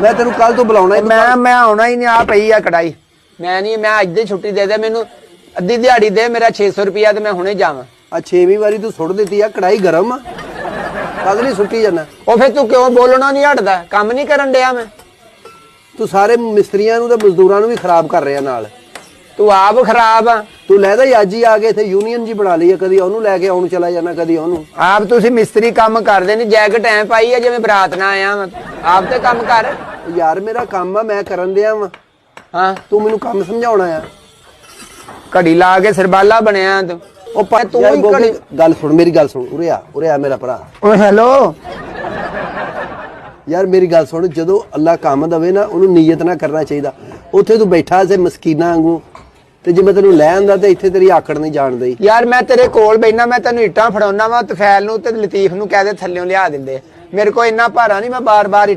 ਮੈਂ ਤੈਨੂੰ ਕੱਲ ਤੋਂ ਬੁਲਾਉਣਾ ਹੀ ਮੈਂ ਮੈਂ ਆਉਣਾ ਹੀ ਨਹੀਂ ਆ ਪਈ ਆ ਕੜਾਈ ਮੈਂ ਨਹੀਂ ਮੈਂ ਅੱਜ ਦੀ ਛੁੱਟੀ ਦੇ ਦੇ ਮੈਨੂੰ ਅੱਧੀ ਦਿਹਾੜੀ ਦੇ ਮੇਰਾ 600 ਰੁਪਿਆ ਤੇ ਮੈਂ ਹੁਣੇ ਜਾਵਾਂ। ਆ ਛੇਵੀਂ ਵਾਰੀ ਤੂੰ ਸੁੱਟ ਦਿੱਤੀ ਆ ਕੜਾਈ ਗਰਮ ਆ। ਕਦ ਨਹੀਂ ਸੁੱਟੀ ਜਾਣਾ ਉਹ ਫਿਰ ਤੂੰ ਕਿਉਂ ਬੋਲਣਾ ਨਹੀਂ ਹਟਦਾ? ਕੰਮ ਨਹੀਂ ਕਰਨ ਡਿਆ ਮੈਂ। ਤੂੰ ਸਾਰੇ ਮਿਸਤਰੀਆਂ ਨੂੰ ਤੇ ਮਜ਼ਦੂਰਾਂ ਨੂੰ ਵੀ ਖਰਾਬ ਕਰ ਰਿਹਾ ਨਾਲ। ਤੂੰ ਆਪ ਖਰਾਬ ਆ। ਤੂੰ ਲੈਦਾ ਹੀ ਅੱਜ ਹੀ ਆ ਕੇ ਇੱਥੇ ਯੂਨੀਅਨ ਜੀ ਬਣਾ ਲਈ ਆ ਕਦੀ ਉਹਨੂੰ ਲੈ ਕੇ ਆਉਣ ਚਲਾ ਜਾਣਾ ਕਦੀ ਉਹਨੂੰ। ਆਪ ਤੁਸੀਂ ਮਿਸਤਰੀ ਕੰਮ ਕਰਦੇ ਨਹੀਂ ਜੈਕਟ ਐ ਪਾਈ ਆ ਜਿਵੇਂ ਬਰਾਤ ਨਾਲ ਆਇਆ ਵਾਂ। ਆਪ ਤੇ ਕੰਮ ਕਰ। ਯਾਰ ਮੇਰਾ ਕੰਮ ਆ ਮੈਂ ਕਰਨ ਦਿਆ ਵਾਂ। ਹਾਂ। ਤੂੰ ਮੈਨੂੰ ਕੰਮ ਸਮਝਾਉਣਾ ਆ। ਘੜੀ ਲਾ ਕੇ ਸਰਬਾਲਾ ਬਣਿਆ ਤੂੰ। ਉਹ ਪਾ ਤੂੰ ਯਾਰ ਹੀ ਗੋਗੀ, ਘੜੀ ਗੱਲ ਸੁਣ ਮੇਰੀ ਗੱਲ ਸੁਣ। ਉਰੇ ਆ ਉਰੇ ਆ ਮੇਰਾ ਭਰਾ। ਓਏ ਹੈਲੋ। ਯਾਰ ਮੇਰੀ ਗੱਲ ਸੁਣ ਜਦੋਂ ਅੱਲਾ ਕੰਮ ਦਵੇ ਨਾ ਉਹਨੂੰ ਨੀਅਤ ਨਾਲ ਕਰਨਾ ਚਾਹੀਦਾ। ਉੱਥੇ ਤੂੰ ਬੈਠਾ ਸੇ ਮਸਕੀਨਾ ਵਾਂਗੂ। ਤੇ ਜੇ ਮੈਂ ਤੈਨੂੰ ਲੈ ਆਂਦਾ ਤੇ ਇੱਥੇ ਤੇਰੀ ਆਕੜ ਨਹੀਂ ਜਾਣ ਦਈ। ਯਾਰ ਮੈਂ ਤੇਰੇ ਕੋਲ ਬੈਠਾ, ਮੈਂ ਤੈਨੂੰ ਇੱਟਾਂ ਫੜਾਉਣਾ ਵਾ ਤਫੈਲ ਨੂੰ ਤੇ ਲਤੀਫ ਨੂੰ ਕਹਿ ਦੇ ਥੱਲਿਓਂ ਲਿਆ ਦਿੰਦੇ ਮੇਰੇ ਕੋਲ ਇੰਨਾ ਭਾਰਾ ਨਹੀਂ, ਮੈਂ ਬਾਰ-ਬਾਰ